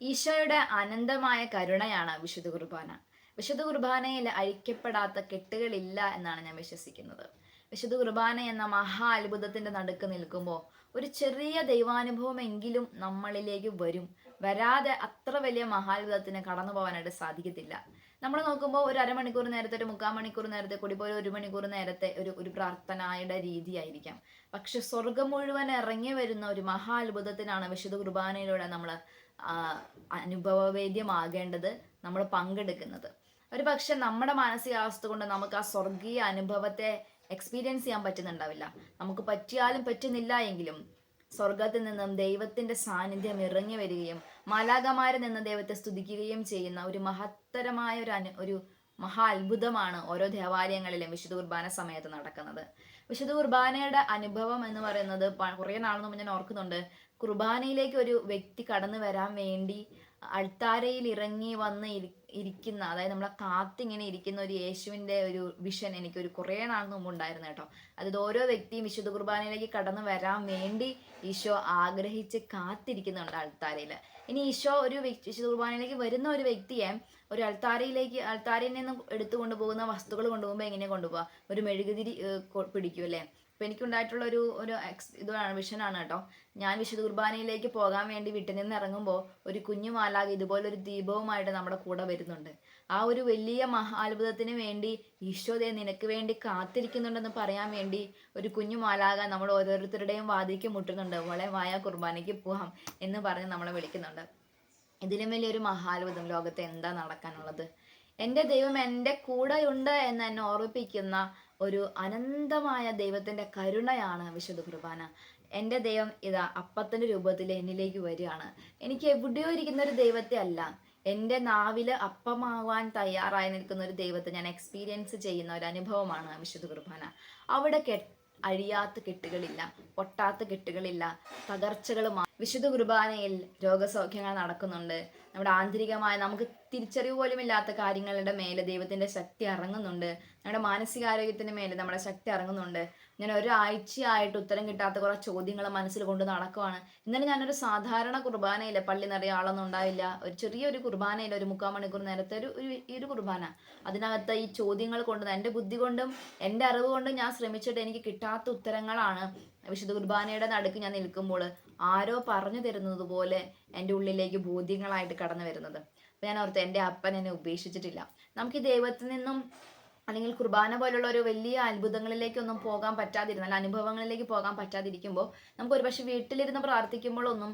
ഈശോയുടെ അനന്തമായ കരുണയാണ് വിശുദ്ധ കുർബാന. വിശുദ്ധ കുർബാനയിൽ അഴിക്കപ്പെടാത്ത കെട്ടുകളില്ല എന്നാണ് ഞാൻ വിശ്വസിക്കുന്നത്. വിശുദ്ധ കുർബാന എന്ന മഹാ അത്ഭുതത്തിന്റെ നടുക്ക് നിൽക്കുമ്പോൾ ഒരു ചെറിയ ദൈവാനുഭവമെങ്കിലും നമ്മളിലേക്ക് വരും. വരാതെ അത്ര വലിയ മഹാത്ഭുതത്തിന് കടന്നു പോകാനായിട്ട് സാധിക്കത്തില്ല. നമ്മൾ നോക്കുമ്പോൾ ഒരു അരമണിക്കൂർ നേരത്തെ ഒരു മുക്കാൽ മണിക്കൂർ നേരത്തെ കൂടി പോലെ ഒരു മണിക്കൂർ നേരത്തെ ഒരു ഒരു പ്രാർത്ഥനയുടെ രീതിയായിരിക്കാം പക്ഷെ സ്വർഗം മുഴുവൻ ഇറങ്ങി വരുന്ന ഒരു മഹാത്ഭുതത്തിനാണ് വിശുദ്ധ കുർബാനയിലൂടെ നമ്മൾ അനുഭവവേദ്യമാകേണ്ടത് നമ്മൾ പങ്കെടുക്കുന്നത്. ഒരു പക്ഷെ നമ്മുടെ മാനസികാവസ്ഥ കൊണ്ട് നമുക്ക് ആ സ്വർഗീയ അനുഭവത്തെ എക്സ്പീരിയൻസ് ചെയ്യാൻ പറ്റുന്നുണ്ടാവില്ല. നമുക്ക് പറ്റിയാലും പറ്റുന്നില്ല എങ്കിലും സ്വർഗത്തിൽ നിന്നും ദൈവത്തിന്റെ സാന്നിധ്യം ഇറങ്ങി വരികയും മാലാകമാരിൽ നിന്ന് ദൈവത്തെ സ്തുതിക്കുകയും ചെയ്യുന്ന ഒരു മഹത്തരമായ ഒരു അനു ഒരു മഹാ അത്ഭുതമാണ് ഓരോ ദേവാലയങ്ങളിലും വിശുദ്ധ കുർബാന സമയത്ത് നടക്കുന്നത്. വിശുദ്ധ കുർബാനയുടെ അനുഭവം എന്ന് പറയുന്നത് കുറേ നാളൊന്നും ഞാൻ ഓർക്കുന്നുണ്ട്. കുർബാനയിലേക്ക് ഒരു വ്യക്തി കടന്നു വരാൻ വേണ്ടി അൾത്താരയിൽ ഇറങ്ങി വന്ന് ഇരിക്കുന്ന അതായത് നമ്മളെ കാത്തിങ്ങനെ ഇരിക്കുന്ന ഒരു യേശുവിന്റെ ഒരു വിഷൻ എനിക്ക് ഒരു കുറേ നാൾ മുമ്പ് ഉണ്ടായിരുന്നു കേട്ടോ. അതായത് ഓരോ വ്യക്തിയും വിശുദ്ധ കുർബാനയിലേക്ക് കടന്നു വരാൻ വേണ്ടി ഈശോ ആഗ്രഹിച്ച് കാത്തിരിക്കുന്നുണ്ട് അൾത്താരയിൽ. ഇനി ഈശോ ഒരു വിശുദ്ധ കുർബാനയിലേക്ക് വരുന്ന ഒരു വ്യക്തിയെ ഒരു അൾത്താരയിലേക്ക് അൾത്താരയിൽ നിന്നും എടുത്തു കൊണ്ടുപോകുന്ന വസ്തുക്കൾ കൊണ്ടുപോകുമ്പോൾ എങ്ങനെ കൊണ്ടുപോകാം ഒരു മെഴുകുതിരി പിടിക്കും അല്ലേ അപ്പോൾ എനിക്കുണ്ടായിട്ടുള്ള ഒരു ഒരു എക്സ് ഇതാണ് വിഷനാണ് കേട്ടോ. ഞാൻ വിശുദ്ധ കുർബാനയിലേക്ക് പോകാൻ വേണ്ടി വീട്ടിൽ നിന്ന് ഇറങ്ങുമ്പോൾ ഒരു കുഞ്ഞു മാലാക ഇതുപോലൊരു ദീപവുമായിട്ട് നമ്മുടെ കൂടെ വരുന്നുണ്ട്. ആ ഒരു വലിയ മഹാത്ഭുതത്തിന് വേണ്ടി ഈശോദയെ നിനക്ക് വേണ്ടി കാത്തിരിക്കുന്നുണ്ടെന്ന് പറയാൻ വേണ്ടി ഒരു കുഞ്ഞു മാലാക നമ്മൾ ഓരോരുത്തരുടെയും വാതിക്ക് മുട്ടുന്നുണ്ട്. വളരെ വായ കുർബാനയ്ക്ക് പോകാം എന്ന് പറഞ്ഞ് നമ്മളെ വിളിക്കുന്നുണ്ട്. ഇതിലും വലിയൊരു മഹാത്ഭുതം ലോകത്ത് എന്താ നടക്കാനുള്ളത്? എന്റെ ദൈവം എന്റെ കൂടെയുണ്ട് എന്ന് എന്നെ ഓർമ്മിപ്പിക്കുന്ന ഒരു അനന്തമായ ദൈവത്തിന്റെ കരുണയാണ് വിശുദ്ധ കുർബാന. എന്റെ ദൈവം ഇതാ അപ്പത്തിന്റെ രൂപത്തിൽ എന്നിലേക്ക് വരികയാണ്. എനിക്ക് എവിടെയോ ഇരിക്കുന്ന ഒരു ദൈവത്തെ അല്ല. എന്റെ നാവിൽ അപ്പമാവാൻ തയ്യാറായി നിൽക്കുന്ന ഒരു ദൈവത്തെ ഞാൻ എക്സ്പീരിയൻസ് ചെയ്യുന്ന ഒരു അനുഭവമാണ് വിശുദ്ധ കുർബാന. അവിടെ കെ അഴിയാത്ത കെട്ടുകളില്ല പൊട്ടാത്ത കെട്ടുകളില്ല തകർച്ചകളുമാണ് വിശുദ്ധ കുർബാനയിൽ രോഗസൗഖ്യങ്ങൾ നടക്കുന്നുണ്ട്. നമ്മുടെ ആന്തരികമായ നമുക്ക് തിരിച്ചറിവ് പോലും ഇല്ലാത്ത കാര്യങ്ങളുടെ മേലെ ദൈവത്തിന്റെ ശക്തി ഇറങ്ങുന്നുണ്ട് നമ്മുടെ മാനസികാരോഗ്യത്തിന്റെ മേലെ നമ്മുടെ ശക്തി ഇറങ്ങുന്നുണ്ട് ഞാൻ ഒരാഴ്ചയായിട്ട് ഉത്തരം കിട്ടാത്ത കുറെ ചോദ്യങ്ങൾ മനസ്സിൽ കൊണ്ട് നടക്കുവാണ്. ഇന്നലെ ഞാനൊരു സാധാരണ കുർബാനയില്ല പള്ളി നിറയെ ആളൊന്നും ഉണ്ടാവില്ല ഒരു ചെറിയൊരു കുർബാനയില്ല ഒരു മുക്കാൽ മണിക്കൂർ നേരത്തെ ഒരു ഈ ഒരു കുർബാന. അതിനകത്ത് ഈ ചോദ്യങ്ങൾ കൊണ്ട് എന്റെ ബുദ്ധി കൊണ്ടും എന്റെ അറിവ് കൊണ്ടും ഞാൻ ശ്രമിച്ചിട്ട് എനിക്ക് കിട്ടാത്ത ഉത്തരങ്ങളാണ് വിശുദ്ധ കുർബാനയുടെ നടുക്ക് ഞാൻ നിൽക്കുമ്പോൾ. ആരോ പറഞ്ഞു തരുന്നത് പോലെ എന്റെ ഉള്ളിലേക്ക് ബോധ്യങ്ങളായിട്ട് കടന്നു വരുന്നത്. അപ്പം ഞാൻ ഓർത്ത് എന്റെ അപ്പൻ എന്നെ ഉപേക്ഷിച്ചിട്ടില്ല. നമുക്ക് ദൈവത്തിൽ നിന്നും അല്ലെങ്കിൽ കുർബാന പോലുള്ള ഒരു വലിയ അത്ഭുതങ്ങളിലേക്കൊന്നും പോകാൻ പറ്റാതിരുന്നാൽ അനുഭവങ്ങളിലേക്ക് പോകാൻ പറ്റാതിരിക്കുമ്പോൾ നമുക്ക് ഒരുപക്ഷെ വീട്ടിലിരുന്ന് പ്രാർത്ഥിക്കുമ്പോഴൊന്നും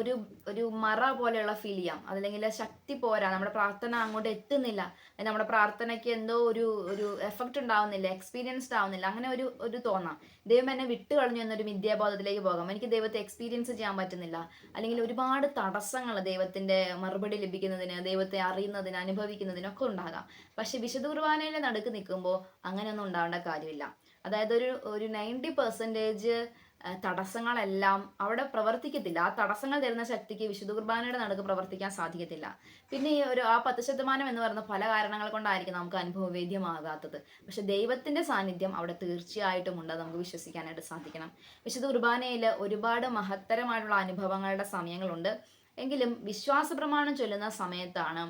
ഒരു ഒരു മറ പോലെയുള്ള ഫീൽ ചെയ്യാം. അതല്ലെങ്കിൽ ശക്തി പോരാ നമ്മുടെ പ്രാർത്ഥന അങ്ങോട്ട് എത്തുന്നില്ല. നമ്മുടെ പ്രാർത്ഥനയ്ക്ക് എന്തോ ഒരു ഒരു എഫക്റ്റ് ഉണ്ടാവുന്നില്ല എക്സ്പീരിയൻസ്ഡ് ആവുന്നില്ല അങ്ങനെ ഒരു ഒരു തോന്നാം. ദൈവം എന്നെ വിട്ടു കളഞ്ഞു എന്നൊരു വിദ്യാബോധത്തിലേക്ക് പോകാം. എനിക്ക് ദൈവത്തെ എക്സ്പീരിയൻസ് ചെയ്യാൻ പറ്റുന്നില്ല. അല്ലെങ്കിൽ ഒരുപാട് തടസ്സങ്ങൾ ദൈവത്തിന്റെ മറുപടി ലഭിക്കുന്നതിന് ദൈവത്തെ അറിയുന്നതിന് അനുഭവിക്കുന്നതിനൊക്കെ ഉണ്ടാകാം. പക്ഷെ വിശുദ്ധ കുർബാനയിലെ നടുക്ക് നിൽക്കുമ്പോൾ അങ്ങനെയൊന്നും ഉണ്ടാവേണ്ട കാര്യമില്ല. അതായത് ഒരു ഒരു നയന്റി പെർസെന്റേജ് തടസ്സങ്ങളെല്ലാം അവിടെ പ്രവർത്തിക്കത്തില്ല. ആ തടസ്സങ്ങൾ തരുന്ന ശക്തിക്ക് വിശുദ്ധ കുർബാനയുടെ നടുക്ക് പ്രവർത്തിക്കാൻ സാധിക്കത്തില്ല. പിന്നെ ഈ ഒരു ആ പത്ത് ശതമാനം എന്ന് പറയുന്ന പല കാരണങ്ങൾ കൊണ്ടായിരിക്കും നമുക്ക് അനുഭവവേദ്യമാകാത്തത്. പക്ഷെ ദൈവത്തിന്റെ സാന്നിധ്യം അവിടെ തീർച്ചയായിട്ടും ഉണ്ട്. നമുക്ക് വിശ്വസിക്കാനായിട്ട് സാധിക്കണം. വിശുദ്ധ കുർബാനയിൽ ഒരുപാട് മഹത്തരമായിട്ടുള്ള അനുഭവങ്ങളുടെ സമയങ്ങളുണ്ട്. എങ്കിലും വിശ്വാസ പ്രമാണം ചൊല്ലുന്ന സമയത്താണ്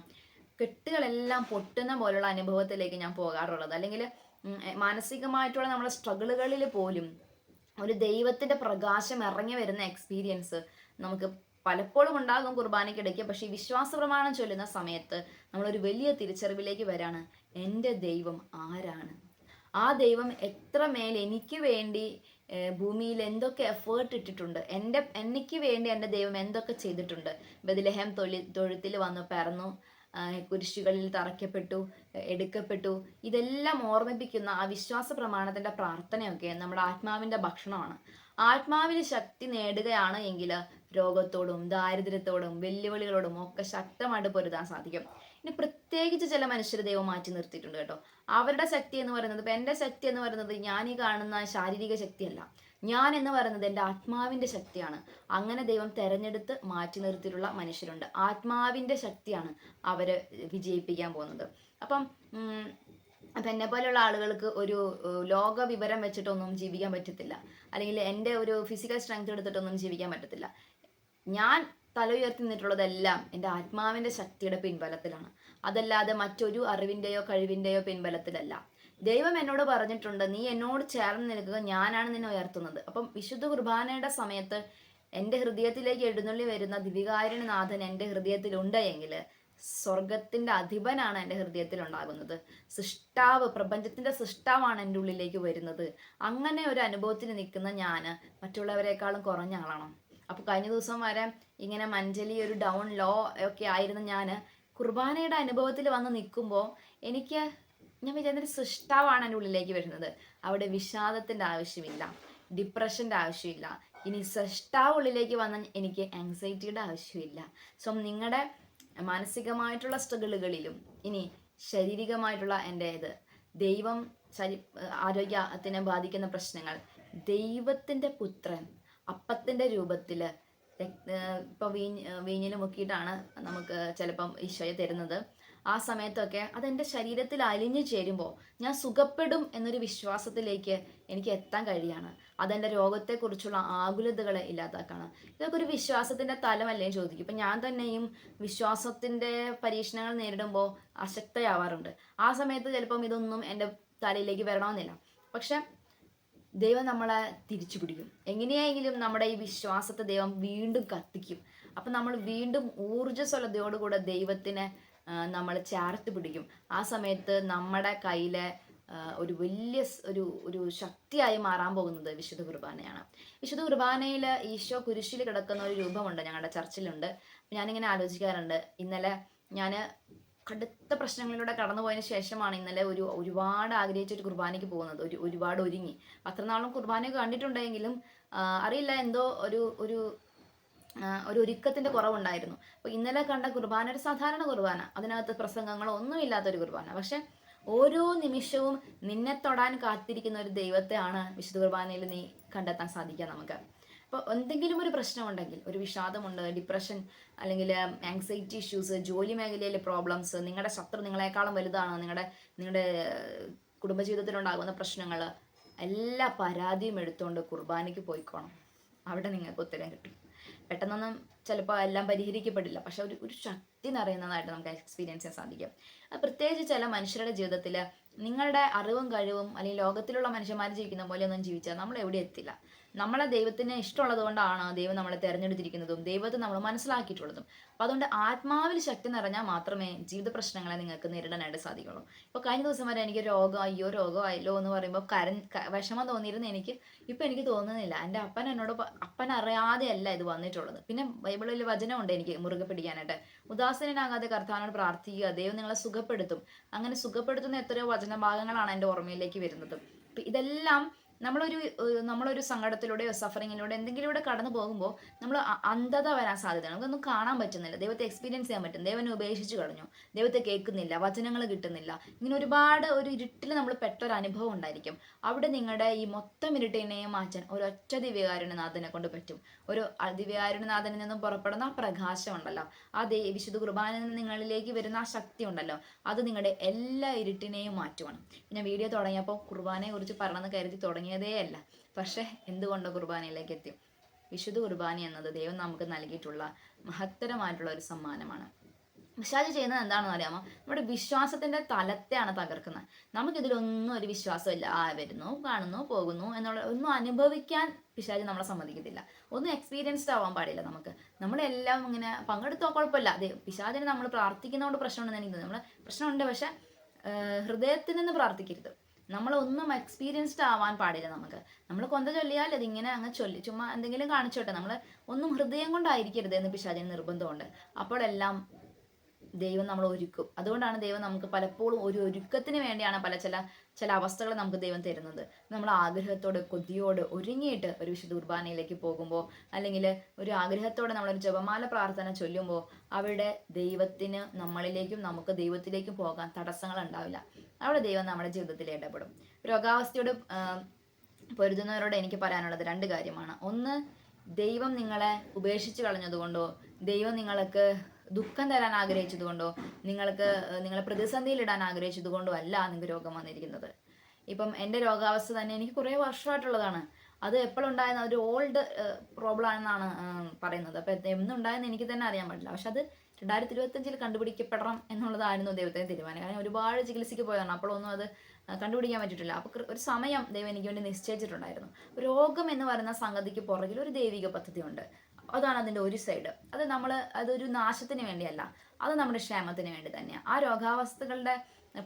കെട്ടുകളെല്ലാം പൊട്ടുന്ന പോലുള്ള അനുഭവത്തിലേക്ക് ഞാൻ പോകാറുള്ളത്. അല്ലെങ്കിൽ മാനസികമായിട്ടുള്ള നമ്മുടെ സ്ട്രഗിളുകളിൽ പോലും ഒരു ദൈവത്തിന്റെ പ്രകാശം ഇറങ്ങി വരുന്ന എക്സ്പീരിയൻസ് നമുക്ക് പലപ്പോഴും ഉണ്ടാകും കുർബാനയ്ക്കിടയ്ക്ക്. പക്ഷേ വിശ്വാസ പ്രമാണം ചൊല്ലുന്ന സമയത്ത് നമ്മളൊരു വലിയ തിരിച്ചറിവിലേക്ക് വരാണ്. എന്റെ ദൈവം ആരാണ്? ആ ദൈവം എത്ര മേൽ എനിക്ക് വേണ്ടി ഭൂമിയിൽ എന്തൊക്കെ എഫേർട്ട് ഇട്ടിട്ടുണ്ട്? എന്റെ എനിക്ക് വേണ്ടി എന്റെ ദൈവം എന്തൊക്കെ ചെയ്തിട്ടുണ്ട്? ബദലഹം തൊഴിൽ തൊഴുത്തിൽ വന്ന് പിറന്നു കുരിശുകളിൽ തറയ്ക്കപ്പെട്ടു എടുക്കപ്പെട്ടു. ഇതെല്ലാം ഓർമ്മിപ്പിക്കുന്ന ആ വിശ്വാസ പ്രമാണത്തിന്റെ പ്രാർത്ഥനയൊക്കെ നമ്മുടെ ആത്മാവിന്റെ ഭക്ഷണമാണ്. ആത്മാവിന് ശക്തി നേടുകയാണ് എങ്കിൽ രോഗത്തോടും ദാരിദ്ര്യത്തോടും വെല്ലുവിളികളോടും ഒക്കെ ശക്തമായിട്ട് പൊരുതാൻ സാധിക്കും. ഇനി പ്രത്യേകിച്ച് ചില മനുഷ്യർ ദൈവം മാറ്റി നിർത്തിയിട്ടുണ്ട് കേട്ടോ. അവരുടെ ശക്തി എന്ന് പറയുന്നത് ഇപ്പം എന്റെ ശക്തി എന്ന് പറയുന്നത് ഞാൻ ഈ കാണുന്ന ശാരീരിക ശക്തിയല്ല. ഞാൻ എന്ന് പറയുന്നത് എന്റെ ആത്മാവിന്റെ ശക്തിയാണ്. അങ്ങനെ ദൈവം തെരഞ്ഞെടുത്ത് മാറ്റി നിർത്തിയിട്ടുള്ള മനുഷ്യരുണ്ട്. ആത്മാവിന്റെ ശക്തിയാണ് അവരെ വിജയിപ്പിക്കാൻ പോകുന്നത്. അപ്പം അപ്പം എന്നെ പോലെയുള്ള ആളുകൾക്ക് ഒരു ലോക വിവരം വെച്ചിട്ടൊന്നും ജീവിക്കാൻ പറ്റത്തില്ല. അല്ലെങ്കിൽ എന്റെ ഒരു ഫിസിക്കൽ സ്ട്രെങ്ത് എടുത്തിട്ടൊന്നും ജീവിക്കാൻ പറ്റത്തില്ല. ഞാൻ തല ഉയർത്തി നിന്നിട്ടുള്ളതെല്ലാം എന്റെ ആത്മാവിന്റെ ശക്തിയുടെ പിൻബലത്തിലാണ്. അതല്ലാതെ മറ്റൊരു അറിവിന്റെയോ കഴിവിന്റെയോ പിൻബലത്തിലല്ല. ദൈവം എന്നോട് പറഞ്ഞിട്ടുണ്ട് നീ എന്നോട് ചേർന്ന് നിൽക്കുക ഞാനാണ് നിന്നെ ഉയർത്തുന്നത്. അപ്പം വിശുദ്ധ കുർബാനയുടെ സമയത്ത് എന്റെ ഹൃദയത്തിലേക്ക് എഴുന്നള്ളി വരുന്ന ദിവികാരനാഥൻ എന്റെ ഹൃദയത്തിലുണ്ട് എങ്കിൽ സ്വർഗത്തിന്റെ അധിപനാണ് എന്റെ ഹൃദയത്തിൽ ഉണ്ടാകുന്നത് സൃഷ്ടാവ് പ്രപഞ്ചത്തിന്റെ സൃഷ്ടാവാണ് എന്റെ ഉള്ളിലേക്ക് വരുന്നത്. അങ്ങനെ ഒരു അനുഭവത്തിൽ നിൽക്കുന്ന ഞാൻ മറ്റുള്ളവരെക്കാളും കുറഞ്ഞ ആളാണോ. അപ്പോൾ കഴിഞ്ഞ ദിവസം വരെ ഇങ്ങനെ മഞ്ചലി ഒരു ഡൗൺ ലോ ഒക്കെ ആയിരുന്ന ഞാൻ കുർബാനയുടെ അനുഭവത്തിൽ വന്ന് നിൽക്കുമ്പോൾ എനിക്ക് ഞാൻ വിചാരിച്ച സൃഷ്ടാവാണ് എന്റെ ഉള്ളിലേക്ക് വരുന്നത്. അവിടെ വിഷാദത്തിന്റെ ആവശ്യമില്ല ഡിപ്രഷന്റെ ആവശ്യമില്ല. ഇനി സൃഷ്ടാവ് ഉള്ളിലേക്ക് വന്നാൽ എനിക്ക് ആങ്സൈറ്റിയുടെ ആവശ്യമില്ല. സോ നിങ്ങളുടെ മാനസികമായിട്ടുള്ള സ്ട്രഗിളുകളിലും ഇനി ശാരീരികമായിട്ടുള്ള എന്റെ ഇത് ദൈവം ശരി ആരോഗ്യത്തിനെ ബാധിക്കുന്ന പ്രശ്നങ്ങൾ ദൈവത്തിന്റെ പുത്രൻ അപ്പത്തിന്റെ രൂപത്തിൽ ഇപ്പോൾ വീഞ്ഞ് വീഞ്ഞിൽ മുക്കിയിട്ടാണ് നമുക്ക് ചിലപ്പം ഈശോയെ തരുന്നത്. ആ സമയത്തൊക്കെ അതെന്റെ ശരീരത്തിൽ അലിഞ്ഞു ചേരുമ്പോൾ ഞാൻ സുഖപ്പെടും എന്നൊരു വിശ്വാസത്തിലേക്ക് എനിക്ക് എത്താൻ കഴിയാണ്. അതെന്റെ രോഗത്തെക്കുറിച്ചുള്ള ആകുലതകളെ ഇല്ലാതാക്കാണ്. ഇതൊക്കെ ഒരു വിശ്വാസത്തിന്റെ തലമല്ലേ ചോദിക്കും. ഇപ്പം ഞാൻ തന്നെയും വിശ്വാസത്തിന്റെ പരീക്ഷണങ്ങൾ നേരിടുമ്പോൾ അശക്തയാവാറുണ്ട്. ആ സമയത്ത് ചിലപ്പം ഇതൊന്നും എന്റെ തലയിലേക്ക് വരണമെന്നില്ല. പക്ഷെ ദൈവം നമ്മളെ തിരിച്ചു പിടിക്കും. എങ്ങനെയെങ്കിലും നമ്മുടെ ഈ വിശ്വാസത്തെ ദൈവം വീണ്ടും കത്തിക്കും. അപ്പം നമ്മൾ വീണ്ടും ഊർജസ്വലതയോടുകൂടെ ദൈവത്തിനെ നമ്മൾ ചേർത്ത് പിടിക്കും. ആ സമയത്ത് നമ്മുടെ കയ്യിലെ ഒരു വലിയ ഒരു ഒരു ശക്തിയായി മാറാൻ പോകുന്നത് വിശുദ്ധ കുർബാനയാണ്. വിശുദ്ധ കുർബാനയിൽ ഈശോ കുരിശിൽ കിടക്കുന്ന ഒരു രൂപമുണ്ട് ഞങ്ങളുടെ ചർച്ചിലുണ്ട്. ഞാനിങ്ങനെ ആലോചിക്കാറുണ്ട്. ഇന്നലെ ഞാൻ കടുത്ത പ്രശ്നങ്ങളിലൂടെ കടന്നു പോയതിന് ശേഷമാണ് ഇന്നലെ ഒരു ഒരുപാട് ആഗ്രഹിച്ച ഒരു കുർബാനയ്ക്ക് പോകുന്നത്. ഒരു ഒരുപാട് ഒരുങ്ങി. അത്രനാളും കുർബാനയൊക്കെ കണ്ടിട്ടുണ്ടെങ്കിലും അറിയില്ല എന്തോ ഒരു ഒരു ഒരു ഒരുക്കത്തിന്റെ കുറവുണ്ടായിരുന്നു. അപ്പോൾ ഇന്നലെ കണ്ട കുർബാന ഒരു സാധാരണ കുർബാന. അതിനകത്ത് പ്രസംഗങ്ങളോ ഒരു കുർബാന. പക്ഷെ ഓരോ നിമിഷവും നിന്നെ തൊടാൻ കാത്തിരിക്കുന്ന ഒരു ദൈവത്തെയാണ് വിശുദ്ധ കുർബാനയിൽ നീ കണ്ടെത്താൻ സാധിക്കുക നമുക്ക്. അപ്പോൾ എന്തെങ്കിലും ഒരു പ്രശ്നമുണ്ടെങ്കിൽ ഒരു വിഷാദമുണ്ട് ഡിപ്രഷൻ അല്ലെങ്കിൽ ആങ്സൈറ്റി ഇഷ്യൂസ് ജോലി മേഖലയിലെ പ്രോബ്ലംസ് നിങ്ങളുടെ ശത്രു നിങ്ങളെക്കാളും വലുതാണ് നിങ്ങളുടെ നിങ്ങളുടെ കുടുംബജീവിതത്തിലുണ്ടാകുന്ന പ്രശ്നങ്ങൾ എല്ലാ പരാതിയും എടുത്തുകൊണ്ട് കുർബാനയ്ക്ക് പോയിക്കോണം. അവിടെ നിങ്ങൾക്ക് ഉത്തരം കിട്ടും. പെട്ടെന്നൊന്നും ചിലപ്പോൾ എല്ലാം പരിഹരിക്കപ്പെടില്ല. പക്ഷെ ഒരു ഒരു ശക്തി നിറയുന്നതായിട്ട് നമുക്ക് എക്സ്പീരിയൻസ് ചെയ്യാൻ സാധിക്കും. അത് പ്രത്യേകിച്ച് ചില മനുഷ്യരുടെ ജീവിതത്തിൽ നിങ്ങളുടെ അറിവും കഴിവും അല്ലെങ്കിൽ ലോകത്തിലുള്ള മനുഷ്യന്മാർ ജീവിക്കുന്ന പോലെ ഒന്നും ജീവിച്ചാൽ നമ്മൾ എവിടെ എത്തില്ല. നമ്മളെ ദൈവത്തിന് ഇഷ്ടമുള്ളത് കൊണ്ടാണ് ദൈവം നമ്മളെ തിരഞ്ഞെടുത്തിരിക്കുന്നതും ദൈവത്തെ നമ്മൾ മനസ്സിലാക്കിയിട്ടുള്ളതും. അപ്പോൾ അതുകൊണ്ട് ആത്മാവിൽ ശക്തി നിറഞ്ഞാൽ മാത്രമേ ജീവിത പ്രശ്നങ്ങളെ നിങ്ങൾക്ക് നേരിടാനായിട്ട് സാധിക്കുള്ളൂ. ഇപ്പോൾ കഴിഞ്ഞ ദിവസം വരെ എനിക്ക് രോഗം അയ്യോ രോഗമായല്ലോ എന്ന് പറയുമ്പോൾ കരൻ വിഷമം തോന്നിയിരുന്ന എനിക്ക്. ഇപ്പം എനിക്ക് തോന്നുന്നില്ല. എന്റെ അപ്പൻ എന്നോട് അപ്പൻ അറിയാതെയല്ല ഇത് വന്നിട്ടുള്ളത്. പിന്നെ ബൈബിളിൽ വചനമുണ്ട് എനിക്ക് മുറുകെ പിടിക്കാനായിട്ട്. ഉദാസീനാകാതെ കർത്താവിനോട് പ്രാർത്ഥിക്കുക ദൈവം നിങ്ങളെ സുഖപ്പെടുത്തും. അങ്ങനെ സുഖപ്പെടുത്തുന്ന എത്രയോ വചനഭാഗങ്ങളാണ് എന്റെ ഓർമ്മയിലേക്ക് വരുന്നത്. ഇതെല്ലാം നമ്മളൊരു നമ്മളൊരു സങ്കടത്തിലൂടെയോ സഫറിങ്ങിലൂടെ എന്തെങ്കിലൂടെ കടന്നു പോകുമ്പോൾ നമ്മൾ അന്ധത വരാൻ സാധ്യതയാണ് നമുക്കൊന്നും കാണാൻ പറ്റുന്നില്ല. ദൈവത്തെ എക്സ്പീരിയൻസ് ചെയ്യാൻ പറ്റും. ദൈവനെ ഉപേക്ഷിച്ച് കളഞ്ഞു. ദൈവത്തെ കേൾക്കുന്നില്ല. വചനങ്ങൾ കിട്ടുന്നില്ല. ഇങ്ങനെ ഒരുപാട് ഒരു ഇരുട്ടിൽ നമ്മൾ പെട്ടൊരു അനുഭവം ഉണ്ടായിരിക്കും. അവിടെ നിങ്ങളുടെ ഈ മൊത്തം ഇരുട്ടിനെയും മാറ്റാൻ ഒരൊറ്റ ദിവ്യകാരുണ്യനാഥനെ കൊണ്ട് പറ്റും. ഒരു ദിവ്യകാരുണ്യനാഥനിൽ നിന്നും പുറപ്പെടുന്ന ആ പ്രകാശം ഉണ്ടല്ലോ. ആ വിശുദ്ധ നിന്ന് നിങ്ങളിലേക്ക് വരുന്ന ആ ശക്തി ഉണ്ടല്ലോ. അത് നിങ്ങളുടെ എല്ലാ ഇരുട്ടിനെയും മാറ്റുവാണ്. ഞാൻ വീഡിയോ തുടങ്ങിയപ്പോൾ കുർബാനയെ കുറിച്ച് പറഞ്ഞെന്ന് കരുതി തുടങ്ങിയതേ. അല്ല. പക്ഷേ എന്തുകൊണ്ട് കുർബാനയിലേക്ക് എത്തി. വിശുദ്ധ കുർബാന എന്നത് ദൈവം നമുക്ക് നൽകിയിട്ടുള്ള മഹത്തരമായിട്ടുള്ള ഒരു സമ്മാനമാണ്. പിശാച് ചെയ്യുന്നത് എന്താണെന്ന് അറിയാമോ? നമ്മുടെ വിശ്വാസത്തിന്റെ തലത്തെയാണ് തകർക്കുന്നത്. നമുക്കിതിലൊന്നും ഒരു വിശ്വാസമില്ല ആ വരുന്നു കാണുന്നു പോകുന്നു എന്നുള്ള ഒന്നും അനുഭവിക്കാൻ പിശാജ് നമ്മളെ സമ്മതിക്കത്തില്ല. ഒന്നും എക്സ്പീരിയൻസ്ഡ് ആവാൻ പാടില്ല നമുക്ക്. നമ്മളെല്ലാം ഇങ്ങനെ പങ്കെടുത്തോ കുഴപ്പമില്ല. അതെ പിശാജിനെ നമ്മൾ പ്രാർത്ഥിക്കുന്നതുകൊണ്ട് പ്രശ്നമുണ്ടെന്ന് എനിക്ക് നമ്മൾ പ്രശ്നമുണ്ട് പക്ഷെ ഹൃദയത്തിൽ നിന്ന് പ്രാർത്ഥിക്കരുത്. നമ്മളൊന്നും എക്സ്പീരിയൻസ്ഡ് ആവാൻ പാടില്ല നമുക്ക്. നമ്മൾ കൊന്ത ചൊല്ലിയാൽ അതിങ്ങനെ അങ്ങ് ചൊല്ലി ചുമ്മാ എന്തെങ്കിലും കാണിച്ചോട്ടെ. നമ്മൾ ഒന്നും ഹൃദയം കൊണ്ടായിരിക്കരുത് എന്ന് പിശാചിന് നിർബന്ധമുണ്ട്. അപ്പോഴെല്ലാം ദൈവം നമ്മൾ ഒരുക്കും. അതുകൊണ്ടാണ് ദൈവം നമുക്ക് പലപ്പോഴും ഒരു ഒരുക്കത്തിന് വേണ്ടിയാണ് പല ചില ചില അവസ്ഥകൾ നമുക്ക് ദൈവം തരുന്നത്. നമ്മൾ ആഗ്രഹത്തോട് കൊതിയോട് ഒരുങ്ങിയിട്ട് ഒരു വിശുദ്ധ കുർബാനയിലേക്ക് പോകുമ്പോൾ അല്ലെങ്കിൽ ഒരു ആഗ്രഹത്തോടെ നമ്മളൊരു ജപമാല പ്രാർത്ഥന ചൊല്ലുമ്പോൾ അവിടെ ദൈവത്തിന് നമ്മളിലേക്കും നമുക്ക് ദൈവത്തിലേക്കും പോകാൻ തടസ്സങ്ങൾ ഉണ്ടാവില്ല. അവിടെ ദൈവം നമ്മുടെ ജീവിതത്തിൽ ഇടപെടും. രോഗാവസ്ഥയോട് പൊരുതുന്നവരോട് എനിക്ക് പറയാനുള്ളത് രണ്ട് കാര്യമാണ്. ഒന്ന് ദൈവം നിങ്ങളെ ഉപേക്ഷിച്ച് കളഞ്ഞതുകൊണ്ടോ ദൈവം നിങ്ങൾക്ക് ദുഃഖം തരാൻ ആഗ്രഹിച്ചതുകൊണ്ടോ നിങ്ങൾക്ക് നിങ്ങളെ പ്രതിസന്ധിയിലിടാൻ ആഗ്രഹിച്ചതുകൊണ്ടോ അല്ല നിങ്ങൾക്ക് രോഗം വന്നിരിക്കുന്നത്. ഇപ്പം എന്റെ രോഗാവസ്ഥ തന്നെ എനിക്ക് കുറേ വർഷമായിട്ടുള്ളതാണ്. അത് എപ്പോഴുണ്ടായെന്ന് ഒരു ഓൾഡ് പ്രോബ്ലം ആണെന്നാണ് പറയുന്നത്. അപ്പം എന്നുണ്ടായെന്ന് എനിക്ക് തന്നെ അറിയാൻ പറ്റില്ല. പക്ഷെ അത് രണ്ടായിരത്തി ഇരുപത്തഞ്ചിൽ കണ്ടുപിടിക്കപ്പെടണം എന്നുള്ളതായിരുന്നു ദൈവത്തിന് തീരുമാനം. കാരണം ഒരുപാട് ചികിത്സയ്ക്ക് പോയതാണ്. അപ്പോഴൊന്നും അത് കണ്ടുപിടിക്കാൻ പറ്റിയിട്ടില്ല. അപ്പോൾ ഒരു സമയം ദൈവം എനിക്ക് വേണ്ടി നിശ്ചയിച്ചിട്ടുണ്ടായിരുന്നു. രോഗം എന്ന് പറയുന്ന സംഗതിക്ക് പുറകിൽ ഒരു ദൈവിക പദ്ധതിയുണ്ട്. അതാണ് അതിന്റെ ഒരു സൈഡ് അത് നമ്മൾ അതൊരു നാശത്തിന് വേണ്ടിയല്ല. അത് നമ്മുടെ ക്ഷേമത്തിന് വേണ്ടി തന്നെയാണ് ആ രോഗാവസ്ഥകളുടെ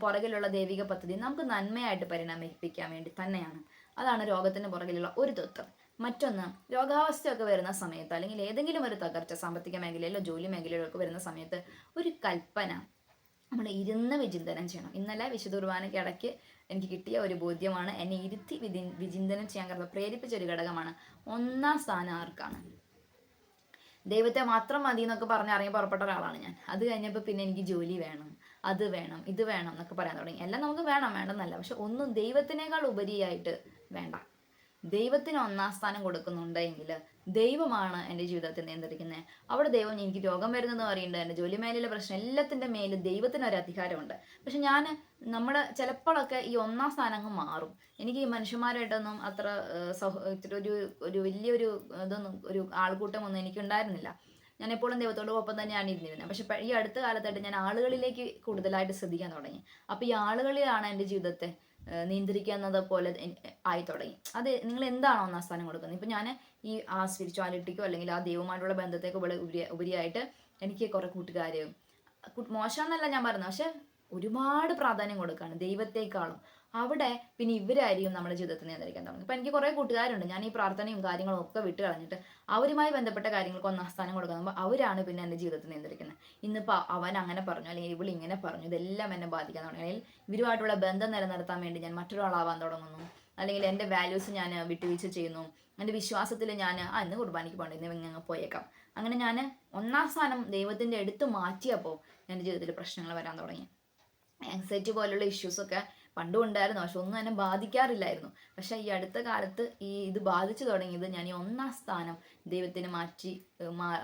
പുറകിലുള്ള ദൈവിക പദ്ധതി നമുക്ക് നന്മയായിട്ട് പരിണമിപ്പിക്കാൻ വേണ്ടി തന്നെയാണ്. അതാണ് രോഗത്തിന് പുറകിലുള്ള ഒരു തത്വം മറ്റൊന്ന് രോഗാവസ്ഥയൊക്കെ വരുന്ന സമയത്ത് അല്ലെങ്കിൽ ഏതെങ്കിലും ഒരു തകർച്ച സാമ്പത്തിക മേഖലയിലോ ജോലി മേഖലയിലോ വരുന്ന സമയത്ത് ഒരു കൽപ്പന നമ്മൾ ഇരുന്ന് വിചിന്തനം ചെയ്യണം. ഇന്നലെ വിശുദ്ധ കുർബാനയ്ക്ക് ഇടയ്ക്ക് എനിക്ക് കിട്ടിയ ഒരു ബോധ്യമാണ് എന്നെ ഇരുത്തി വിചിന്തനം ചെയ്യാൻ കാരണം പ്രേരിപ്പിച്ച ഒരു ഘടകമാണ് ഒന്നാം സ്ഥാനം ആർക്കാണ്? ദൈവത്തെ മാത്രം മതി എന്നൊക്കെ പറഞ്ഞ് ഇറങ്ങി പുറപ്പെട്ട ഒരാളാണ് ഞാൻ. അത് കഴിഞ്ഞപ്പോൾ പിന്നെ എനിക്ക് ജോലി വേണം അത് വേണം ഇത് വേണം എന്നൊക്കെ പറയാൻ തുടങ്ങി. എല്ലാം നമുക്ക് വേണം വേണമെന്നല്ല പക്ഷെ ഒന്നും ദൈവത്തിനേക്കാൾ ഉപരിയായിട്ട് വേണ്ട. ദൈവത്തിന് ഒന്നാം സ്ഥാനം കൊടുക്കുന്നുണ്ടെങ്കിൽ ദൈവമാണ് എന്റെ ജീവിതത്തെ നിയന്ത്രിക്കുന്നത്. അവിടെ ദൈവം എനിക്ക് രോഗം വരുന്നത് അറിയുന്നുണ്ട് എന്റെ ജോലി മേലിലെ പ്രശ്നം എല്ലാത്തിന്റെ മേലും ദൈവത്തിന് ഒരു അധികാരമുണ്ട്. പക്ഷെ ഞാൻ നമ്മുടെ ചിലപ്പോഴൊക്കെ ഈ ഒന്നാം സ്ഥാനം അങ്ങ് മാറും. എനിക്ക് ഈ മനുഷ്യന്മാരായിട്ടൊന്നും അത്ര ഒരു ഒരു വലിയൊരു ഇതൊന്നും ഒരു ആൾക്കൂട്ടമൊന്നും എനിക്കുണ്ടായിരുന്നില്ല. ഞാൻ എപ്പോഴും ദൈവത്തോട് ഒപ്പം തന്നെയാണ് ഇരുന്നിരുന്നത്. പക്ഷെ ഈ അടുത്ത കാലത്തായിട്ട് ഞാൻ ആളുകളിലേക്ക് കൂടുതലായിട്ട് ശ്രദ്ധിക്കാൻ തുടങ്ങി. അപ്പോൾ ഈ ആളുകളിലാണ് എന്റെ ജീവിതത്തെ നിയന്ത്രിക്കുന്നത് പോലെ ആയി തുടങ്ങി. അത് നിങ്ങൾ എന്താണോ ഒന്നാം സ്ഥാനം കൊടുക്കുന്നത്? ഇപ്പം ഞാൻ ഈ ആ സ്പിരിച്വാലിറ്റിക്കോ അല്ലെങ്കിൽ ആ ദൈവമായിട്ടുള്ള ബന്ധത്തേക്കോ ഉപരി ഉപരി- ഉപരിയായിട്ട് എനിക്ക് കുറേ കൂട്ടുകാർ മോശമെന്നല്ല ഞാൻ പറയുന്നത്. പക്ഷെ ഒരുപാട് പ്രാധാന്യം കൊടുക്കുകയാണ് ദൈവത്തെക്കാളും. അവിടെ പിന്നെ ഇവരായിരിക്കും നമ്മുടെ ജീവിതത്തിൽ നിയന്ത്രിക്കാൻ തുടങ്ങി. ഇപ്പം എനിക്ക് കുറേ കൂട്ടുകാരുണ്ട്. ഞാൻ ഈ പ്രാർത്ഥനയും കാര്യങ്ങളും ഒക്കെ വിട്ട് കളഞ്ഞിട്ട് അവരുമായി ബന്ധപ്പെട്ട കാര്യങ്ങൾക്ക് ഒന്നാം സ്ഥാനം കൊടുക്കുമ്പോൾ അവരാണ് പിന്നെ എന്റെ ജീവിതത്തിൽ നിയന്ത്രിക്കുന്നത്. ഇന്നിപ്പോൾ അവൻ അങ്ങനെ പറഞ്ഞു അല്ലെങ്കിൽ ഇവൾ ഇങ്ങനെ പറഞ്ഞു ഇതെല്ലാം എന്നെ ബാധിക്കാൻ തുടങ്ങി. അല്ലെങ്കിൽ ഇവരുമായിട്ടുള്ള ബന്ധം നിലനിർത്താൻ വേണ്ടി ഞാൻ മറ്റൊരാളാവാൻ തുടങ്ങുന്നു. അല്ലെങ്കിൽ എന്റെ വാല്യൂസ് ഞാൻ വിട്ടുവീഴ്ച ചെയ്യുന്നു. എന്റെ വിശ്വാസത്തിൽ ഞാൻ ആ ഇന്ന് കുർബാനയ്ക്ക് പോകണ്ട ഇന്ന് ഇങ്ങനെ പോയേക്കാം. അങ്ങനെ ഞാൻ ഒന്നാം സ്ഥാനം ദൈവത്തിന്റെ എടുത്ത് മാറ്റിയപ്പോൾ എന്റെ ജീവിതത്തിൽ പ്രശ്നങ്ങൾ വരാൻ തുടങ്ങി. ആങ്സൈറ്റി പോലുള്ള ഇഷ്യൂസൊക്കെ പണ്ടും ഉണ്ടായിരുന്നു. പക്ഷെ ഒന്നും എന്നെ ബാധിക്കാറില്ലായിരുന്നു. പക്ഷെ ഈ അടുത്ത കാലത്ത് ഈ ഇത് ബാധിച്ചു തുടങ്ങിയത് ഞാൻ ഈ ഒന്നാം സ്ഥാനം ദൈവത്തിന് മാറ്റി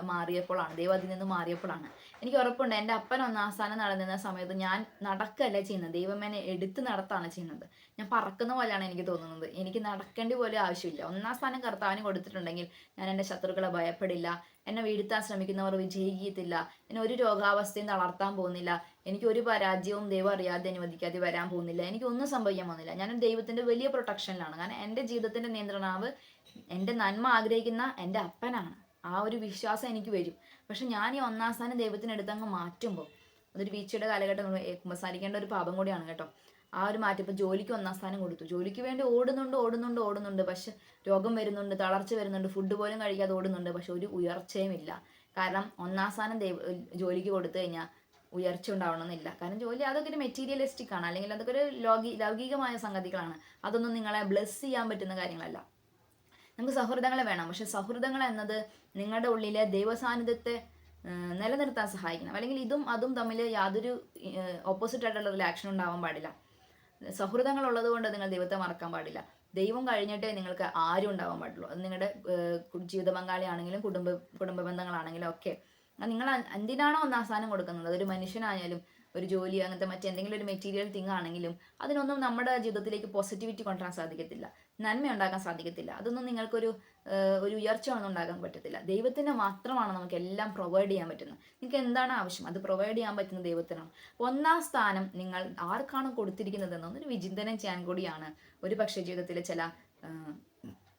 മാറിയപ്പോഴാണ്. ദൈവം അതിൽ നിന്ന് മാറിയപ്പോഴാണ്. എനിക്ക് ഉറപ്പുണ്ട്. എന്റെ അപ്പൻ ഒന്നാം സ്ഥാനം നടന്നിരുന്ന സമയത്ത് ഞാൻ നടക്കല്ല ചെയ്യുന്നത്. ദൈവം എന്നെ എടുത്ത് നടത്താണ് ചെയ്യുന്നത്. ഞാൻ പറക്കുന്ന പോലെയാണ് എനിക്ക് തോന്നുന്നത്. എനിക്ക് നടക്കേണ്ടി പോലും ആവശ്യമില്ല. ഒന്നാം സ്ഥാനം കർത്താവിന് കൊടുത്തിട്ടുണ്ടെങ്കിൽ ഞാൻ എന്റെ ശത്രുക്കളെ ഭയപ്പെടില്ല. എന്നെ വീഴ്ത്താൻ ശ്രമിക്കുന്നവർ വിജയിക്കത്തില്ല. എന്നെ ഒരു രോഗാവസ്ഥയും തളർത്താൻ പോകുന്നില്ല. എനിക്ക് ഒരു പരാജയവും ദൈവം അറിയാതെ അനുവദിക്കാതെ വരാൻ പോകുന്നില്ല. എനിക്ക് ഒന്നും സംഭവിക്കാൻ പോകുന്നില്ല. ഞാൻ ദൈവത്തിന്റെ വലിയ പ്രൊട്ടക്ഷനിലാണ് കാരണം എന്റെ ജീവിതത്തിന്റെ നിയന്ത്രണാവ് എന്റെ നന്മ ആഗ്രഹിക്കുന്ന എന്റെ അപ്പനാണ്. ആ ഒരു വിശ്വാസം എനിക്ക് വരും. പക്ഷെ ഞാൻ ഈ ഒന്നാം സ്ഥാനം ദൈവത്തിനെടുത്ത് അങ്ങ് മാറ്റുമ്പോൾ അതൊരു വീഴ്ചയുടെ കാലഘട്ടം കുമ്പസാരിക്കേണ്ട ഒരു പാപം കൂടിയാണ് കേട്ടോ. ആ ഒരു മാറ്റം. ഇപ്പം ജോലിക്ക് ഒന്നാം സ്ഥാനം കൊടുത്തു. ജോലിക്ക് വേണ്ടി ഓടുന്നുണ്ട് ഓടുന്നുണ്ട് ഓടുന്നുണ്ട്. പക്ഷെ രോഗം വരുന്നുണ്ട് തളർച്ച വരുന്നുണ്ട് ഫുഡ് പോലും കഴിക്കാതെ ഓടുന്നുണ്ട്. പക്ഷെ ഒരു ഉയർച്ചയും ഇല്ല. കാരണം ഒന്നാം സ്ഥാനം ജോലിക്ക് കൊടുത്തു കഴിഞ്ഞാൽ ഉയർച്ച ഉണ്ടാവണമെന്നില്ല. കാരണം ജോലി അതൊക്കെ ഒരു മെറ്റീരിയലിസ്റ്റിക് ആണ്. അല്ലെങ്കിൽ അതൊക്കെ ഒരു ലോകി ലൗകികമായ സംഗതികളാണ്. അതൊന്നും നിങ്ങളെ ബ്ലെസ് ചെയ്യാൻ പറ്റുന്ന കാര്യങ്ങളല്ല. നമുക്ക് സൗഹൃദങ്ങളെ വേണം. പക്ഷെ സൗഹൃദങ്ങൾ എന്നത് നിങ്ങളുടെ ഉള്ളിലെ ദൈവസാന്നിധ്യത്തെ നിലനിർത്താൻ സഹായിക്കണം. അല്ലെങ്കിൽ ഇതും അതും തമ്മിൽ യാതൊരു ഓപ്പോസിറ്റ് ആയിട്ടുള്ള റിലാക്ഷൻ ഉണ്ടാവാൻ പാടില്ല. സൗഹൃദങ്ങൾ ഉള്ളത് കൊണ്ട് നിങ്ങൾ ദൈവത്തെ മറക്കാൻ പാടില്ല. ദൈവം കഴിഞ്ഞിട്ടേ നിങ്ങൾക്ക് ആരും ഉണ്ടാവാൻ പാടുള്ളൂ. അത് നിങ്ങളുടെ ജീവിത പങ്കാളി ജീവിത പങ്കാളിയാണെങ്കിലും കുടുംബ കുടുംബ ബന്ധങ്ങളാണെങ്കിലും ഒക്കെ നിങ്ങൾ എന്തിനാണോ ഒന്ന് ആസാനം കൊടുക്കുന്നത്? അതൊരു മനുഷ്യനായാലും ഒരു ജോലി അങ്ങനത്തെ മറ്റെന്തെങ്കിലും ഒരു മെറ്റീരിയൽ തിങ് ആണെങ്കിലും അതിനൊന്നും നമ്മുടെ ജീവിതത്തിലേക്ക് പോസിറ്റിവിറ്റി കൊണ്ടുവരാൻ സാധിക്കത്തില്ല. നന്മ ഉണ്ടാക്കാൻ സാധിക്കത്തില്ല. അതൊന്നും നിങ്ങൾക്കൊരു ഒരു ഉയർച്ച ഒന്നും ഉണ്ടാക്കാൻ പറ്റത്തില്ല. ദൈവത്തിന് മാത്രമാണ് നമുക്ക് എല്ലാം പ്രൊവൈഡ് ചെയ്യാൻ പറ്റുന്നത്. നിങ്ങൾക്ക് എന്താണ് ആവശ്യം? അത് പ്രൊവൈഡ് ചെയ്യാൻ പറ്റുന്ന ദൈവത്തിനാണ്. ഒന്നാം സ്ഥാനം നിങ്ങൾ ആർക്കാണ് കൊടുത്തിരിക്കുന്നതെന്ന് ഒരു വിചിന്തനം ചെയ്യാൻ കൂടിയാണ് ഒരു പക്ഷേ ജീവിതത്തിലെ ചില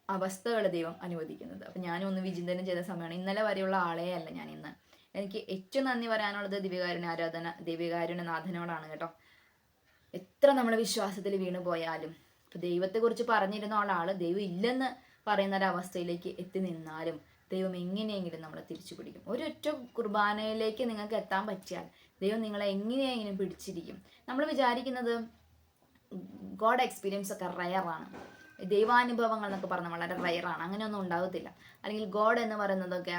അവസ്ഥകൾ ദൈവം അനുവദിക്കുന്നത്. അപ്പം ഞാനും ഒന്ന് വിചിന്തനം ചെയ്ത സമയമാണ്. ഇന്നലെ വരെയുള്ള ആളേ അല്ല ഞാൻ ഇന്ന്. എനിക്ക് ഏറ്റവും നന്ദി പറയാനുള്ളത് ദിവ്യകാരുണ്യ ആരാധന ദിവ്യകാരുണ്യ നാഥനോടാണ് കേട്ടോ. എത്ര നമ്മുടെ വിശ്വാസത്തിൽ വീണു പോയാലും ഇപ്പൊ ദൈവത്തെക്കുറിച്ച് പറഞ്ഞിരുന്ന ആളാണ് ദൈവം ഇല്ലെന്ന് പറയുന്ന ഒരവസ്ഥയിലേക്ക് എത്തി നിന്നാലും ദൈവം എങ്ങനെയെങ്കിലും നമ്മളെ തിരിച്ചു പിടിക്കും. ഒരൊറ്റ കുർബാനയിലേക്ക് നിങ്ങൾക്ക് എത്താൻ പറ്റിയാൽ ദൈവം നിങ്ങളെ എങ്ങനെയെങ്കിലും പിടിച്ചിരിക്കും. നമ്മൾ വിചാരിക്കുന്നത് ഗോഡ് എക്സ്പീരിയൻസ് ഒക്കെ റയറാണ് ദൈവാനുഭവങ്ങൾ എന്നൊക്കെ പറഞ്ഞാൽ വളരെ റയറാണ് അങ്ങനെയൊന്നും ഉണ്ടാകത്തില്ല അല്ലെങ്കിൽ ഗോഡ് എന്ന് പറയുന്നതൊക്കെ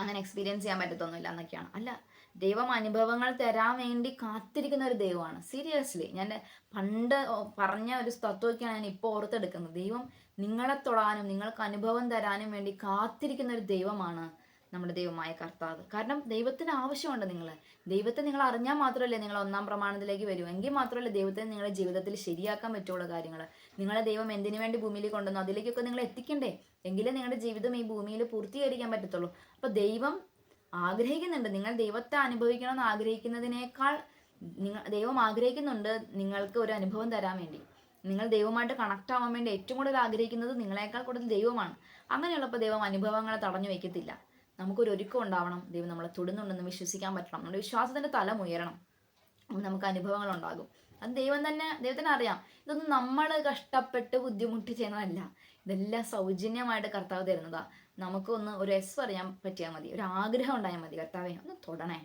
അങ്ങനെ എക്സ്പീരിയൻസ് ചെയ്യാൻ പറ്റത്തൊന്നുമില്ല എന്നൊക്കെയാണ്. അല്ല ദൈവം അനുഭവങ്ങൾ തരാൻ വേണ്ടി കാത്തിരിക്കുന്ന ഒരു ദൈവമാണ്. സീരിയസ്ലി ഞാൻ പണ്ട് പറഞ്ഞ ഒരു തത്വമൊക്കെയാണ് ഞാൻ ഇപ്പോൾ ഓർത്തെടുക്കുന്നത്. ദൈവം നിങ്ങളെ തൊടാനും നിങ്ങൾക്ക് അനുഭവം തരാനും വേണ്ടി കാത്തിരിക്കുന്ന ഒരു ദൈവമാണ് നമ്മുടെ ദൈവമായ കർത്താവ്. കാരണം ദൈവത്തിന് ആവശ്യമുണ്ട് നിങ്ങൾ ദൈവത്തെ നിങ്ങൾ അറിഞ്ഞാൽ മാത്രമല്ലേ നിങ്ങൾ ഒന്നാം പ്രമാണത്തിലേക്ക് വരൂ. എങ്കിൽ മാത്രമല്ലേ ദൈവത്തെ നിങ്ങളുടെ ജീവിതത്തിൽ ശരിയാക്കാൻ പറ്റുള്ള കാര്യങ്ങൾ. നിങ്ങളെ ദൈവം എന്തിനു വേണ്ടി ഭൂമിയിൽ കൊണ്ടുവന്നു? അതിലേക്കൊക്കെ നിങ്ങൾ എത്തിക്കണ്ടേ? എങ്കിലേ നിങ്ങളുടെ ജീവിതം ഈ ഭൂമിയിൽ പൂർത്തീകരിക്കാൻ പറ്റത്തുള്ളൂ. അപ്പോൾ ദൈവം ആഗ്രഹിക്കുന്നുണ്ട്. നിങ്ങൾ ദൈവത്തെ അനുഭവിക്കണം എന്ന് ആഗ്രഹിക്കുന്നതിനേക്കാൾ നിങ്ങൾ ദൈവം ആഗ്രഹിക്കുന്നുണ്ട് നിങ്ങൾക്ക് ഒരു അനുഭവം തരാൻ വേണ്ടി. നിങ്ങൾ ദൈവമായിട്ട് കണക്ട് ആവാൻ വേണ്ടി ഏറ്റവും കൂടുതൽ ആഗ്രഹിക്കുന്നത് നിങ്ങളെക്കാൾ കൂടുതൽ ദൈവമാണ്. അങ്ങനെയുള്ളപ്പോൾ ദൈവം അനുഭവങ്ങളെ തടഞ്ഞു വയ്ക്കത്തില്ല. നമുക്കൊരു ഒരുക്കം ഉണ്ടാവണം. ദൈവം നമ്മളെ തൊടുന്നുണ്ടെന്ന് വിശ്വസിക്കാൻ പറ്റണം. നമ്മുടെ വിശ്വാസത്തിന്റെ തലം ഉയരണം അപ്പം നമുക്ക് അനുഭവങ്ങൾ ഉണ്ടാകും. അത് ദൈവം തന്നെ ദൈവത്തിന് അറിയാം. ഇതൊന്നും നമ്മൾ കഷ്ടപ്പെട്ട് ബുദ്ധിമുട്ടി ചെയ്യുന്നതല്ല ഇതെല്ലാം സൗജന്യമായിട്ട് കർത്താവ് തരുന്നതാ. നമുക്കൊന്ന് ഒരു എസ് പറയാൻ പറ്റിയാൽ മതി. ഒരു ആഗ്രഹം ഉണ്ടായാൽ മതി. കർത്താവെ ഒന്ന് തൊടണേ.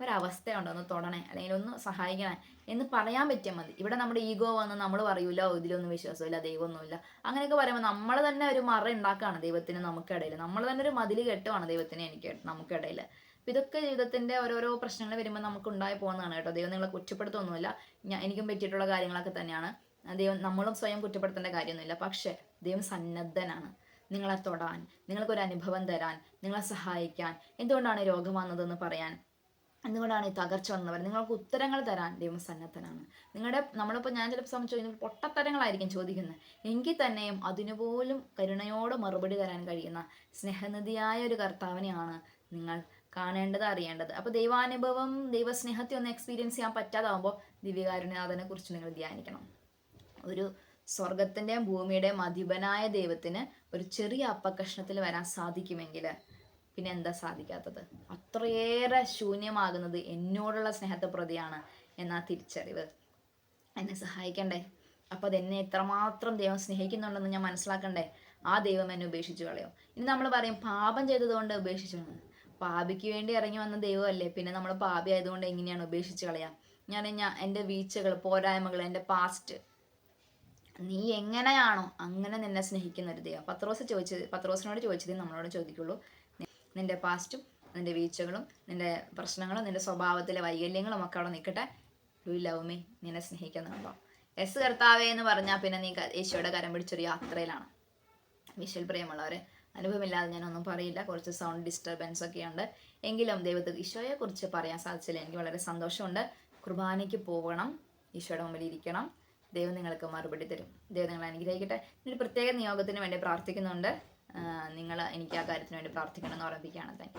ഒരവസ്ഥയുണ്ട്. ഒന്ന് തൊടണേ. അല്ലെങ്കിൽ ഒന്ന് സഹായിക്കണേ. എന്ന് പറയാൻ പറ്റിയാൽ മതി. ഇവിടെ നമ്മുടെ ഈഗോ വന്ന് നമ്മൾ പറയൂല ഇതിലൊന്നും വിശ്വാസമില്ല ദൈവമൊന്നുമില്ല. അങ്ങനെയൊക്കെ പറയുമ്പോൾ നമ്മൾ തന്നെ ഒരു മറ ഉണ്ടാക്കുകയാണ് ദൈവത്തിന് നമുക്കിടയിൽ നമ്മൾ തന്നെ ഒരു മതിൽ കെട്ടുവാണ് ദൈവത്തിന് എനിക്ക് നമുക്കിടയിൽ അപ്പം ഇതൊക്കെ ജീവിതത്തിന്റെ ഓരോരോ പ്രശ്നങ്ങൾ വരുമ്പോൾ നമുക്ക് ഉണ്ടായി പോകുന്നതാണ് കേട്ടോ. ദൈവം നിങ്ങളെ കുറ്റപ്പെടുത്തൊന്നുമില്ല. ഞാൻ എനിക്കും പറ്റിയിട്ടുള്ള കാര്യങ്ങളൊക്കെ തന്നെയാണ്. ദൈവം നമ്മളും സ്വയം കുറ്റപ്പെടുത്തേണ്ട കാര്യമൊന്നുമില്ല. പക്ഷേ ദൈവം സന്നദ്ധനാണ്. നിങ്ങളെ തൊടാൻ നിങ്ങൾക്കൊരു അനുഭവം തരാൻ നിങ്ങളെ സഹായിക്കാൻ. എന്തുകൊണ്ടാണ് രോഗം വന്നതെന്ന് പറയാൻ? എന്തുകൊണ്ടാണ് ഈ തകർച്ച വന്നവർ നിങ്ങൾക്ക് ഉത്തരങ്ങൾ തരാൻ ദൈവം സന്നദ്ധനാണ്. നിങ്ങളുടെ നമ്മളിപ്പോൾ ഞാൻ ചിലപ്പോൾ സംബന്ധിച്ച് പൊട്ടത്തരങ്ങളായിരിക്കും ചോദിക്കുന്നത്. എങ്കിൽ തന്നെയും അതിനുപോലും കരുണയോട് മറുപടി തരാൻ കഴിയുന്ന സ്നേഹനിധിയായ ഒരു കർത്താവിനെയാണ് നിങ്ങൾ കാണേണ്ടത് അറിയേണ്ടത്. അപ്പോൾ ദൈവാനുഭവം ദൈവസ്നേഹത്തെ ഒന്ന് എക്സ്പീരിയൻസ് ചെയ്യാൻ പറ്റാതാവുമ്പോൾ ദിവ്യകാരുണ്യനാഥനെ കുറിച്ച് നിങ്ങൾ ധ്യാനിക്കണം. ഒരു സ്വർഗത്തിന്റെയും ഭൂമിയുടെയും അധിപനായ ദൈവത്തിന് ഒരു ചെറിയ അപ്പക്കഷ്ണത്തിൽ വരാൻ സാധിക്കുമെങ്കിൽ പിന്നെ എന്താ സാധിക്കാത്തത്? അത്രയേറെ ശൂന്യമാകുന്നത് എന്നോടുള്ള സ്നേഹത്തെ പ്രതിയാണ് എന്നാ തിരിച്ചറിവ്. എന്നെ സഹായിക്കണ്ടേ? അപ്പോൾ അതെന്നെ എത്രമാത്രം ദൈവം സ്നേഹിക്കുന്നുണ്ടെന്ന് ഞാൻ മനസ്സിലാക്കണ്ടേ? ആ ദൈവം എന്നെ ഉപേക്ഷിച്ചു കളയോ. ഇനി നമ്മൾ പറയും പാപം ചെയ്തതുകൊണ്ട് ഉപേക്ഷിച്ചു. പാപിക്ക് വേണ്ടി ഇറങ്ങി വന്ന ദൈവമല്ലേ? പിന്നെ നമ്മൾ പാപി ആയതുകൊണ്ട് എങ്ങനെയാണ് ഉപേക്ഷിച്ച് കളയാം? ഞാൻ ഞാൻ എന്റെ വീഴ്ചകൾ പോരായ്മകൾ എന്റെ പാസ്റ്റ് നീ എങ്ങനെയാണോ അങ്ങനെ നിന്നെ സ്നേഹിക്കുന്ന ഒരു ദൈവം. പത്രോസ് ചോദിച്ചത് പത്രോസിനോട് ചോദിച്ചത് നമ്മളോട് ചോദിക്കുള്ളൂ. നിന്റെ പാസ്റ്റും നിന്റെ വീഴ്ചകളും നിന്റെ പ്രശ്നങ്ങളും നിന്റെ സ്വഭാവത്തിലെ വൈകല്യങ്ങളും ഒക്കെ അവിടെ നിൽക്കട്ടെ. യു ലവ് മീ നിന്നെ സ്നേഹിക്കുന്നുണ്ടോ എസ് കർത്താവേ എന്ന് പറഞ്ഞാൽ പിന്നെ നീ യേശുവിടെ കരം പിടിച്ചൊരു യാത്രയിലാണ്. വിശ്വൽ പ്രിയമുള്ളവരെ അനുഭവമില്ലാതെ ഞാനൊന്നും പറയില്ല. കുറച്ച് സൗണ്ട് ഡിസ്റ്റർബൻസ് ഒക്കെ ഉണ്ട്. എങ്കിലും ദൈവത്തെ ഈശോയെ കുറിച്ച് പറയാൻ സാധിച്ചില്ല. എനിക്ക് വളരെ സന്തോഷമുണ്ട്. കുർബാനയ്ക്ക് പോകണം. ഈശോയുടെ മുമ്പിൽ ഇരിക്കണം. ദൈവം നിങ്ങൾക്ക് മറുപടി തരും. ദൈവം നിങ്ങളെ അനുഗ്രഹിക്കട്ടെ. ഒരു പ്രത്യേക നിയോഗത്തിന് വേണ്ടി പ്രാർത്ഥിക്കുന്നുണ്ട്. നിങ്ങൾ എനിക്ക് ആ കാര്യത്തിന് വേണ്ടി പ്രാർത്ഥിക്കണം എന്ന് ഓർമ്മിപ്പിക്കുകയാണ് താങ്ക്